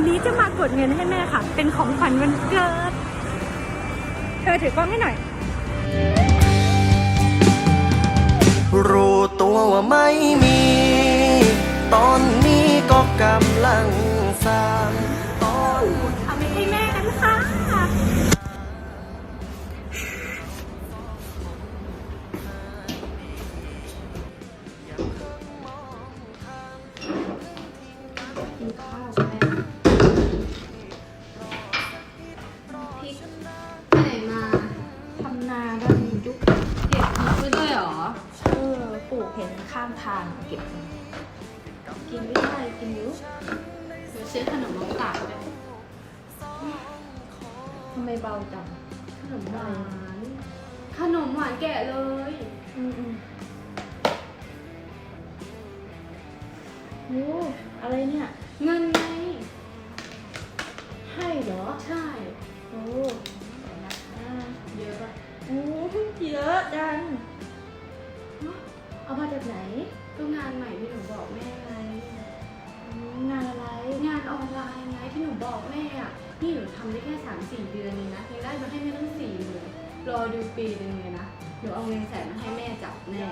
วันนี้จะมากดเงินให้แม่ค่ะ เป็นของขวัญวันเกิด เธอถือกล้องให้หน่อย รู้ตัวว่าไม่มี ตอนนี้ก็กำลังสร้างตอนเอาไปให้แม่กันค่ะ กินข้าวำนาด้านยุคเก็บพริกไว้ด้วยเหรอ เออปลูกเห็นข้างทางเก็บ กินไม่ได้กินอยุเดี๋ยวซื้อขนมมาฝากด้วยทำไมเบาจังขนมหวานขนมหวานแกะเลย อืมอืมโอ้อะไรเนี่ย เงินไงให้เหรอ ใช่ อะจังเอามาจากไหน ก็งานใหม่ที่หนูบอกแม่ไงอืมงานอะไร งานออนไลน์ไงที่หนูบอกแม่อะนี่หนูทำได้แค่สามสี่เดือนเองนะยังได้มาให้แม่ตั้งสี่หมื่นรอดูปีหนึงเลยนะ หนูเอาเงินแสนมาให้แม่จับแน่